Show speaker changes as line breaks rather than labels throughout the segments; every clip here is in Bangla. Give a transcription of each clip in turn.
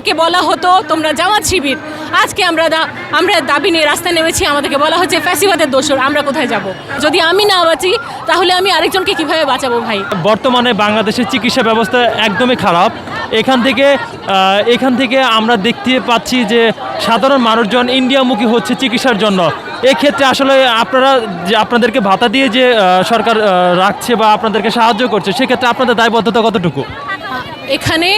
আমাদেরকে বলা হতো, তোমরা জামাত শিবির। আজকে আমরা আমরা দাবি নিয়ে রাস্তায় নেমেছি, আমাদেরকে বলা হচ্ছে ফ্যাসিবাদের দোষর, আমরা কোথায় যাব? যদি আমি না বাঁচি, তাহলে আমি আরেকজনকে কীভাবে বাঁচাবো ভাই?
বর্তমানে বাংলাদেশের চিকিৎসা ব্যবস্থা একদমই খারাপ। এখান থেকে এখান থেকে আমরা দেখতে পাচ্ছি যে সাধারণ মানুষজন ইন্ডিয়ামুখী হচ্ছে চিকিৎসার জন্য। এক্ষেত্রে আসলে আপনারা যে আপনাদেরকে ভাতা দিয়ে যে সরকার রাখছে বা আপনাদেরকে সাহায্য করছে, সেক্ষেত্রে আপনাদের দায়বদ্ধতা কতটুকু?
এখানে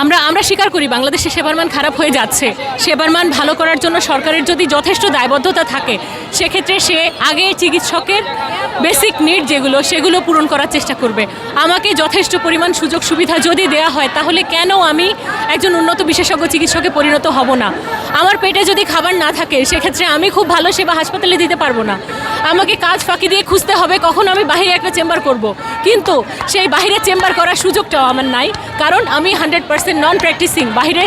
আমরা আমরা স্বীকার করি বাংলাদেশে সেবার মান খারাপ হয়ে যাচ্ছে। সেবার মান ভালো করার জন্য সরকারের যদি যথেষ্ট দায়বদ্ধতা থাকে, সেক্ষেত্রে সে আগে চিকিৎসকের বেসিক নিড যেগুলো, সেগুলো পূরণ করার চেষ্টা করবে। আমাকে যথেষ্ট পরিমাণ সুযোগ সুবিধা যদি দেয়া হয়, তাহলে কেন আমি একজন উন্নত বিশেষজ্ঞ চিকিৎসকে পরিণত হব না? আমার পেটে যদি খাবার না থাকে, সেক্ষেত্রে আমি খুব ভালো সেবা হাসপাতালে দিতে পারব না। আমাকে কাজ ফাঁকি দিয়ে খুঁজতে হবে, কখন আমি বাইরে একটা চেম্বার করব। কিন্তু সেই বাইরে চেম্বার করার সুযোগটাও আমার নাই, কারণ আমি হান্ড্রেড পার্সেন্ট নন প্র্যাকটিসিং বাইরে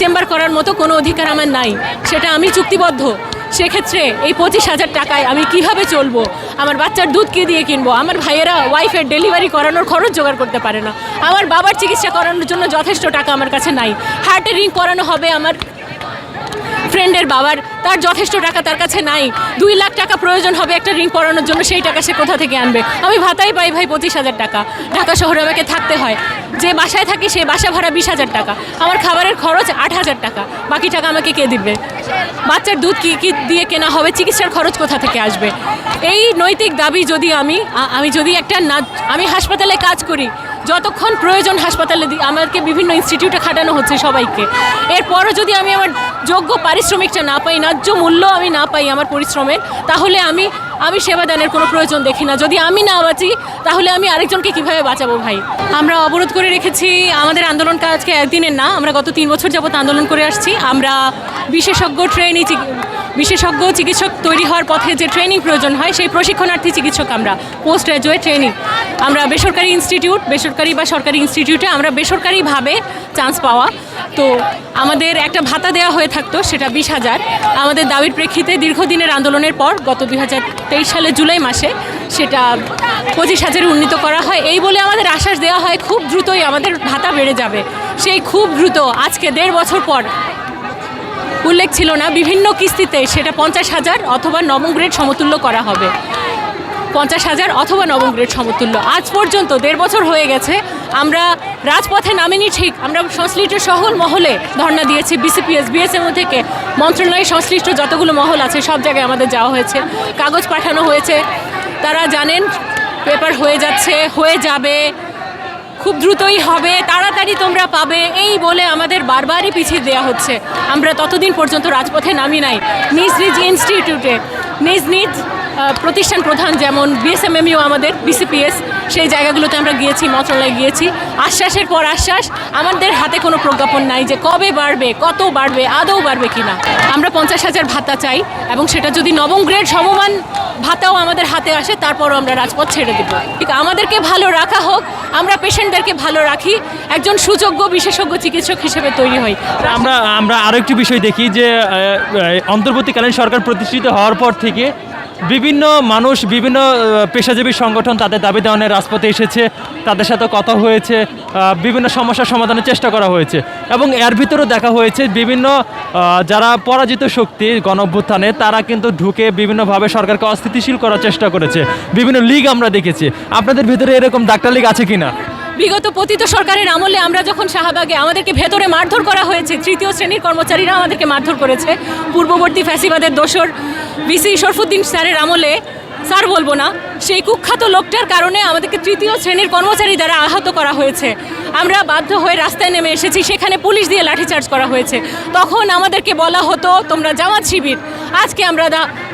চেম্বার করার মতো কোনো অধিকার আমার নাই, সেটা আমি চুক্তিবদ্ধ। সেক্ষেত্রে এই পঁচিশ হাজার টাকায় আমি কীভাবে চলবো? আমার বাচ্চার দুধ কে দিয়ে কিনবো? আমার ভাইয়েরা ওয়াইফের ডেলিভারি করানোর খরচ জোগাড় করতে পারে না। আমার বাবার চিকিৎসা করানোর জন্য যথেষ্ট টাকা আমার কাছে নাই। হার্টের রিং করানো হবে আমার ফ্রেন্ডের বাবার, তার যথেষ্ট টাকা তার কাছে নাই। দুই লাখ টাকা প্রয়োজন হবে একটা রিং পরানোর জন্য, সেই টাকা সে কোথা থেকে আনবে? আমি ভাতাই পাই ভাই পঁচিশ হাজার টাকা। ঢাকা শহরে আমাকে থাকতে হয়। যে বাসায় থাকি সেই বাসা ভাড়া বিশ হাজার টাকা। আমার খাবারের খরচ আট হাজার টাকা। বাকি টাকা আমাকে কে দিবে? বাচ্চার দুধ কী কী দিয়ে কেনা হবে? চিকিৎসার খরচ কোথা থেকে আসবে? এই নৈতিক দাবি যদি আমি আমি যদি একটা না, আমি হাসপাতালে কাজ করি যতক্ষণ প্রয়োজন হাসপাতালে আমাকে বিভিন্ন ইনস্টিটিউটে খাটানো হচ্ছে সবাইকে। এরপরও যদি আমি আমার যোগ্য পারিশ্রমিকটা না পাই, ন্যায্য মূল্য আমি না পাই আমার পরিশ্রমের, তাহলে আমি আমি সেবাদানের কোনো প্রয়োজন দেখি না। যদি আমি না বাঁচি, তাহলে আমি আরেকজনকে কীভাবে বাঁচাবো ভাই? আমরা অবরোধ করে রেখেছি। আমাদের আন্দোলনটা আজকে একদিনের না, আমরা গত তিন বছর যাবত আন্দোলন করে আসছি। আমরা বিশেষজ্ঞ ট্রেনি বিশেষজ্ঞ চিকিৎসক তৈরি হওয়ার পথে যে ট্রেনিং প্রয়োজন হয়, সেই প্রশিক্ষণার্থী চিকিৎসক আমরা। পোস্ট গ্রাজুয়েট ট্রেনিং আমরা বেসরকারি ইনস্টিটিউট বেসরকারি বা সরকারি ইনস্টিটিউটে আমরা বেসরকারিভাবে চান্স পাওয়া। তো আমাদের একটা ভাতা দেওয়া হয়ে থাকতো, সেটা বিশ হাজার। আমাদের দাবির প্রেক্ষিতে দীর্ঘদিনের আন্দোলনের পর গত দুই হাজার তেইশ সালের জুলাই মাসে সেটা পঁচিশ হাজারে উন্নীত করা হয়। এই বলে আমাদের আশ্বাস দেওয়া হয়, খুব দ্রুতই আমাদের ভাতা বেড়ে যাবে। সেই খুব দ্রুত আজকে দেড় বছর পর উল্লেখ ছিল না, বিভিন্ন কিস্তিতে সেটা পঞ্চাশ হাজার অথবা নবম গ্রেড সমতুল্য করা হবে। পঞ্চাশ হাজার অথবা নবম গ্রেড সমতুল্য। আজ পর্যন্ত দেড় বছর হয়ে গেছে, আমরা রাজপথে নামিনি ঠিক, আমরা সংশ্লিষ্ট সকল মহলে ধর্ণা দিয়েছি, বিসিপিএস বিএসএমও থেকে। মন্ত্রণালয়ে সংশ্লিষ্ট যতগুলো মহল আছে, সব জায়গায় আমাদের যাওয়া হয়েছে। কাগজ পাঠানো হয়েছে। তারা জানেন, পেপার হয়ে যাচ্ছে, হয়ে যাবে। খুব দ্রুতই হবে, তাড়াতাড়ি তোমরা পাবে। এই বলে আমাদের বারবারই পিছিয়ে দেওয়া হচ্ছে। আমরা ততদিন পর্যন্ত রাজপথে নামি নাই। নিজ নিজ ইনস্টিটিউটে নিজ নিজ প্রতিষ্ঠান প্রধান যেমন বিএসএমএমইউ আমাদের বিসিপিএস সেই জায়গাগুলোতে আমরা গিয়েছি, মন্ত্রণালয়ে গিয়েছি। আশ্বাসের পর আশ্বাস, আমাদের হাতে কোনো প্রজ্ঞাপন নাই যে কবে বাড়বে, কত বাড়বে, আদৌ বাড়বে কিনা। আমরা পঞ্চাশ হাজার ভাতা চাই এবং সেটা যদি নবম গ্রেড সমমান ভাতাও আমাদের হাতে আসে, তারপরও আমরা রাজপথ ছেড়ে দেব। ঠিক, আমাদেরকে ভালো রাখা হোক, আমরা পেশেন্টদেরকে ভালো রাখি, একজন সুযোগ্য বিশেষজ্ঞ চিকিৎসক হিসেবে তৈরি হই।
আমরা আমরা আরও একটি বিষয় দেখি যে অন্তর্বর্তীকালীন সরকার প্রতিষ্ঠিত হওয়ার পর থেকে বিভিন্ন মানুষ, বিভিন্ন পেশাজীবী সংগঠন তাদের দাবি দেওয়ানের রাজপথে এসেছে। তাদের সাথে কথা হয়েছে বিভিন্ন সমস্যার সমাধানের চেষ্টা করা হয়েছে এবং এর ভিতরেও দেখা হয়েছে বিভিন্ন যারা পরাজিত শক্তি গণ অভ্যুত্থানে তারা কিন্তু ঢুকে বিভিন্নভাবে সরকারকে অস্থিতিশীল করার চেষ্টা করেছে। বিভিন্ন লীগ আমরা দেখেছি। আপনাদের ভিতরে এরকম ডাক্তার লীগ আছে কিনা?
বিগত পতিত সরকারের আমলে আমরা যখন শাহবাগে আমাদেরকে ভেতরে মারধর করা হয়েছে, তৃতীয় শ্রেণির কর্মচারীরা আমাদেরকে মারধর করেছে, পূর্ববর্তী ফ্যাসিবাদের দোসর বিসি শরফুদ্দিন স্যারের আমলে স্যার বলব না, সেই কুখ্যাত লোকটার কারণে আমাদেরকে তৃতীয় শ্রেণির কর্মচারী দ্বারা আহত করা হয়েছে। আমরা বাধ্য হয়ে রাস্তায় নেমে এসেছি, সেখানে পুলিশ দিয়ে লাঠিচার্জ করা হয়েছে। তখন আমাদেরকে বলা হতো, তোমরা জামাত শিবির, আজকে আমরা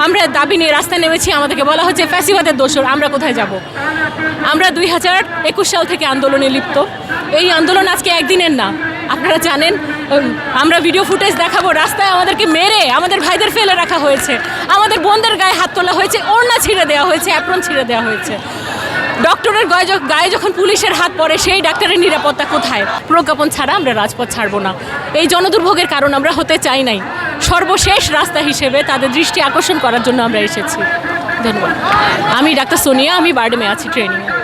আমরা দাবি নিয়ে রাস্তায় নেমেছি, আমাদেরকে বলা হচ্ছে ফ্যাসিবাদের দোসর আমরা কোথায় যাব? আমরা দুই হাজার একুশ সাল থেকে আন্দোলনে লিপ্ত। এই আন্দোলন আজকে একদিনের না, আপনারা জানেন আমরা ভিডিও ফুটেজ দেখাবো, রাস্তায় আমাদেরকে মেরে আমাদের ভাইদের ফেলে রাখা হয়েছে। আমাদের বোনদের গায়ে হাত তোলা হয়েছে, ওড়না ছিঁড়ে দেওয়া হয়েছে অ্যাপ্রন ছিঁড়ে দেওয়া হয়েছে। ডক্টরের গায়ে গায়ে যখন পুলিশের হাত পড়ে, সেই ডাক্তারের নিরাপত্তা কোথায়? প্রজ্ঞাপন ছাড়া আমরা রাজপথ ছাড়বো না। এই জনদুর্ভোগের কারণ আমরা হতে চাই নাই। সর্বশেষ রাস্তা হিসেবে তাদের দৃষ্টি আকর্ষণ করার জন্য আমরা এসেছি। ধন্যবাদ। আমি ডাক্তার সোনিয়া, আমি বার্ডেমে আছি ট্রেনিংয়ে